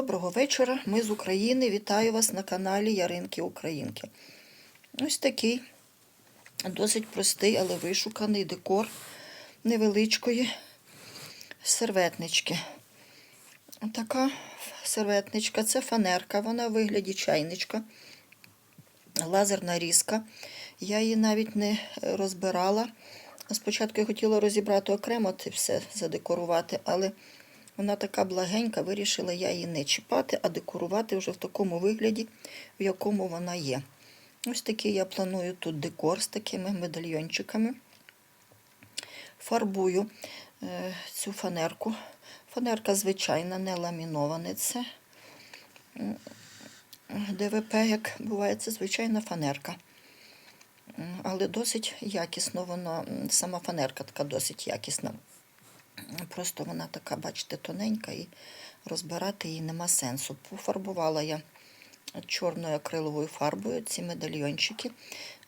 Доброго вечора, ми з України. Вітаю вас на каналі Яринки Українки. Ось такий досить простий, але вишуканий декор невеличкої серветнички. Така серветничка це фанерка, вона в вигляді чайничка, лазерна різка. Я її навіть не розбирала. Спочатку я хотіла розібрати окремо це все задекорувати, але вона така благенька, вирішила я її не чіпати, а декорувати вже в такому вигляді, в якому вона є. Ось такий я планую тут декор з такими медальйончиками. Фарбую е, цю фанерку. Фанерка звичайна, не ламінована. Це ДВП, як буває, це звичайна фанерка. Але досить якісно воно, м, сама фанерка така досить якісна. Просто вона така, бачите, тоненька і розбирати її нема сенсу. Пофарбувала я чорною акриловою фарбою ці медальйончики.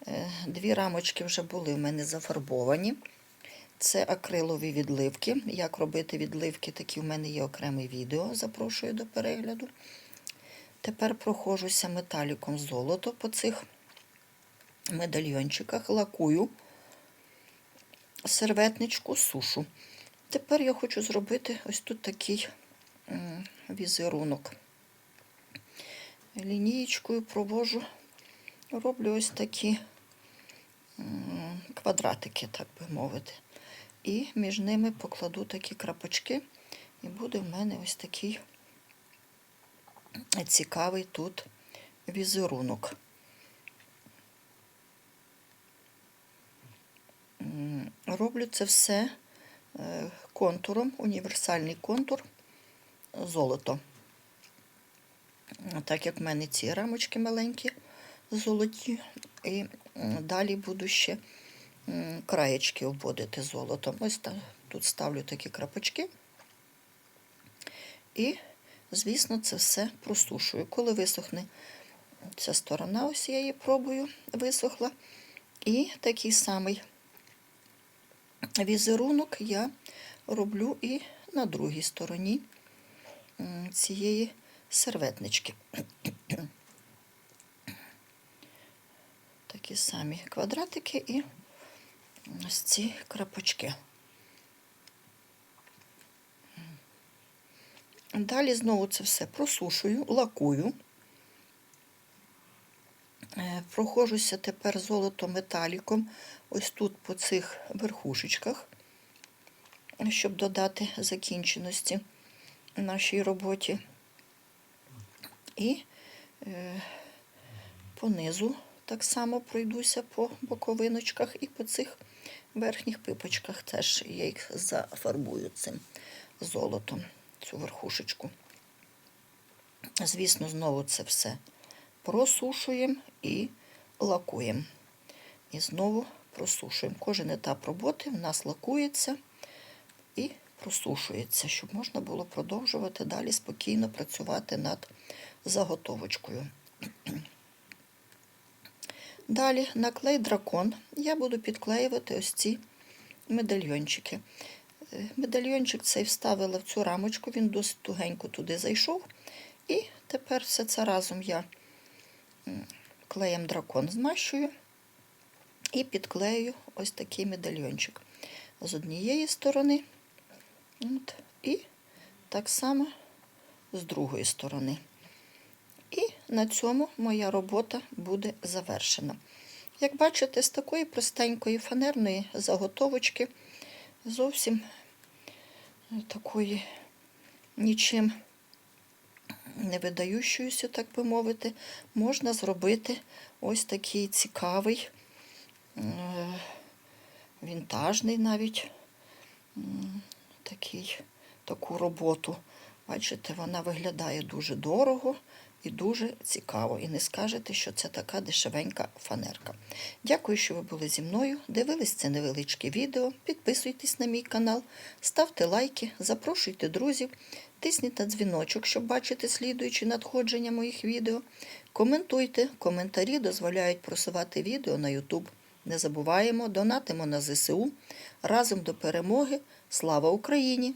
Е, Дві рамочки вже були в мене зафарбовані. Це акрилові відливки. Як робити відливки, такі в мене є окреме відео, запрошую до перегляду. Тепер прохожуся металіком золото по цих медальйончиках, лакую серветничку, сушу. Тепер я хочу зробити ось тут такий візерунок. Лінієчкою провожу, роблю ось такі квадратики, так би мовити. І між ними покладу такі крапочки, і буде в мене ось такий цікавий тут візерунок. Роблю це все контуром, універсальний контур золото. Так як в мене ці рамочки маленькі, золоті, і далі буду ще краєчки обводити золотом. Ось так, тут ставлю такі крапочки. І, звісно, це все просушую. Коли висохне ця сторона, ось я її пробую, висохла. І такий самий візерунок я роблю і на другій стороні цієї серветнички. Такі самі квадратики і ось ці крапочки. Далі знову це все просушую, лакую. Е, Прохожуся тепер золото-металіком ось тут по цих верхушечках, щоб додати закінченості нашій роботі. І е, понизу так само пройдуся по боковиночках і по цих верхніх пипочках теж я їх зафарбую цим золотом, цю верхушечку. Звісно, знову це все просушуємо і лакуємо. І знову просушуємо. Кожен етап роботи в нас лакується і просушується, щоб можна було продовжувати далі спокійно працювати над заготовочкою. Далі на клей дракон я буду підклеювати ось ці медальйончики. Е, Медальйончик цей вставила в цю рамочку, він досить тугенько туди зайшов. І тепер все це разом я клеєм дракон змащую і підклею ось такий медальйончик з однієї сторони. От, і так само з другої сторони. І на цьому моя робота буде завершена. Як бачите, з такої простенької фанерної заготовочки, зовсім такої нічим не видаючоюся, так би мовити, можна зробити ось такий цікавий, е, вінтажний навіть такий, таку роботу. Бачите, вона виглядає дуже дорого і дуже цікаво. І не скажете, що це така дешевенька фанерка. Дякую, що ви були зі мною. Дивились це невеличке відео. Підписуйтесь на мій канал, ставте лайки, запрошуйте друзів, тисніть на дзвіночок, щоб бачити слідуючі надходження моїх відео. Коментуйте, коментарі дозволяють просувати відео на YouTube. Не забуваємо, донатимо на ЗСУ. Разом до перемоги. Слава Україні!